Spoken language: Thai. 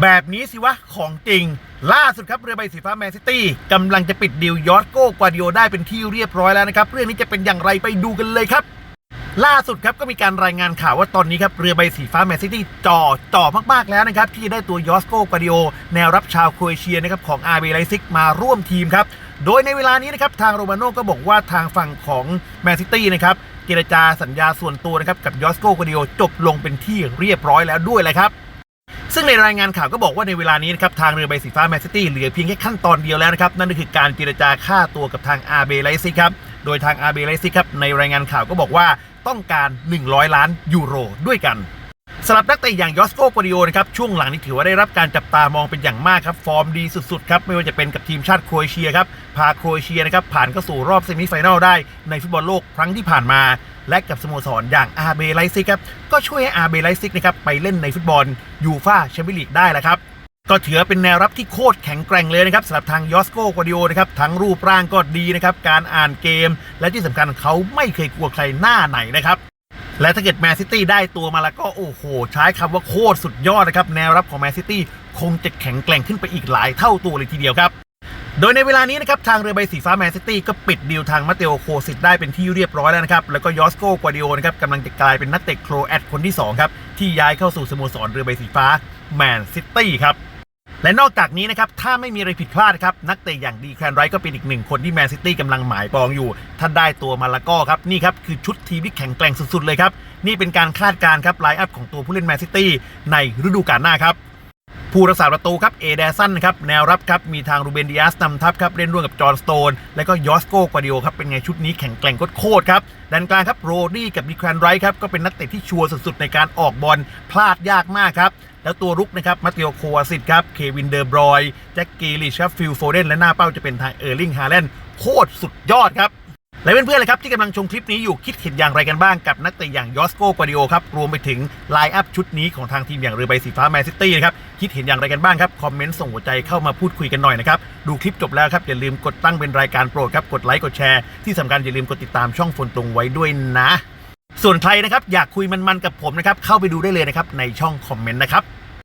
แบบนี้สิวะ ของจริง ล่าสุดครับเรือใบสีฟ้าแมนซิตี้กำลังจะปิดดีลยอร์โก้กวาดิโอได้เป็นที่เรียบร้อยแล้วนะครับ เรื่องนี้จะเป็นอย่างไรไปดูกันเลยครับ ล่าสุดครับก็มีการรายงานข่าวว่าตอนนี้ครับเรือใบสีฟ้าแมนซิตี้จ่อจ่อมากๆแล้วนะครับ ที่จะได้ตัวยอสโกกวาดิโอแนวรับชาวโครเอเชียนะครับของอาร์เบไลซิกมาร่วมทีมครับโดยในเวลานี้นะครับทางโรมาโน่ก็บอกว่าทางฝั่งของแมนซิตี้นะครับเจรจาสัญญาส่วนตัวนะครับกับยอสโกกวาดิโอจบลงเป็นที่เรียบร้อยแล้วด้วยแหละครับ ซึ่งในรายงานข่าวก็บอกว่าในเวลานี้นะครับทางเรือใบสีฟ้าแมนซิตี้เหลือเพียงแค่ขั้นตอนเดียวแล้วนะครับนั่นก็คือการเจรจาค่าตัวกับทางอาเบไลซิครับโดยทางอาเบไลซิครับในรายงานข่าวก็บอกว่าต้องการ 100 ล้านยูโรด้วยกันำหรับนักเตะอย่างยอสโกโกดิโอนะครับช่วงหลังนี้ถือว่าได้รับการจับตามองเป็นอย่างมากครับ ฟอร์มดีสุดๆครับไม่ว่าจะเป็นกับทีมชาติโครเอเชียครับพาโครเอเชียนะครับผ่านเข้าสู่รอบเซมิไฟแนลได้ในฟุตบอลโลกครั้งที่ผ่านมา และกับสโมสรอย่างอาร์เบไลซิกครับก็ช่วยให้อาร์เบไลซิกนะครับไปเล่นในฟุตบอลยูฟาแชมเปี้ยนลีกได้แล้วครับก็ถือว่าเป็นแนวรับที่โคตรแข็งแกร่งเลยนะครับสำหรับทางยอสโกกวดิโอนะครับทั้งรูปร่างก็ดีนะครับการอ่านเกม และที่สำคัญเขาไม่เคยกลัวใครหน้าไหนนะครับ และถ้าเกิดแมนซิตี้ได้ตัวมาแล้วก็โอ้โห ใช้คำว่าโคตรสุดยอดนะครับ แนวรับของแมนซิตี้คงจะแข็งแกร่งขึ้นไปอีกหลายเท่าตัวเลยทีเดียวครับโดยในเวลานี้นะครับทางเรือใบสีฟ้าแมนซิตี้ก็ปิดดีลทางมาเตโอโคซิตได้เป็นที่เรียบร้อยแล้วนะครับ แล้วก็ยอสโกกวาดิโอนะครับกำลังจะกลายเป็นนักเตะโครแอตคนที่2ครับที่ย้ายเข้าสู่สโมสรเรือใบสีฟ้าแมนซิตี้ครับ และนอกจากนี้นะครับ ถ้าไม่มีอะไรผิดพลาดครับ นักเตะอย่างดีแคลนไรท์ก็เป็นอีกหนึ่งคนที่แมนซิตี้กำลังหมายปองอยู่ ถ้าได้ตัวมาแล้วก็ครับ นี่ครับ คือชุดทีมที่แข็งแกร่งสุดๆเลยครับ นี่เป็นการคาดการณ์ครับไลน์อัพของตัวผู้เล่นแมนซิตี้ในฤดูกาลหน้าครับ ผู้รักษาประตูครับเอเดสันครับแนวรับครับมีทางรูเบนดิอาสนำทัพครับเล่นร่วมกับจอห์นสโตน และก็ยอสโกกวาดิโอครับเป็นไงชุดนี้แข็งแกร่งโคตรครับด้านกลางครับโรดี้กับดีแคลนไรท์ครับก็เป็นนักเตะที่ชัวร์สุดๆในการออกบอลพลาดยากมากครับแล้วตัวรุกนะครับมาเตโอโควาซิตครับเควินเดอร์บรอยแจ็คกีลิชครับฟิลโฟเดนและหน้าเป้าจะเป็นทางเออร์ลิงฮาแลนด์โคตรสุดยอดครับ และเพื่อนๆเลยครับที่กำลังชมคลิปนี้อยู่คิดเห็นอย่างไรกันบ้างกับนักเตะอย่างยอสโกกวาดิโอครับรวมไปถึงไลน์อัพชุดนี้ของทางทีมอย่างเรือใบสีฟ้าแมนซิตี้นะครับคิดเห็นอย่างไรกันบ้างครับคอมเมนต์ส่งหัวใจเข้ามาพูดคุยกันหน่อยนะครับดูคลิปจบแล้วครับอย่าลืมกดตั้งเป็นรายการโปรดครับกดไลค์กดแชร์ที่สำคัญอย่าลืมกดติดตามช่องฝนตรงไว้ด้วยนะ ส่วนใครนะครับอยากคุยมันๆกับผมนะครับเข้าไปดูได้เลยนะครับในช่องคอมเมนต์นะครับ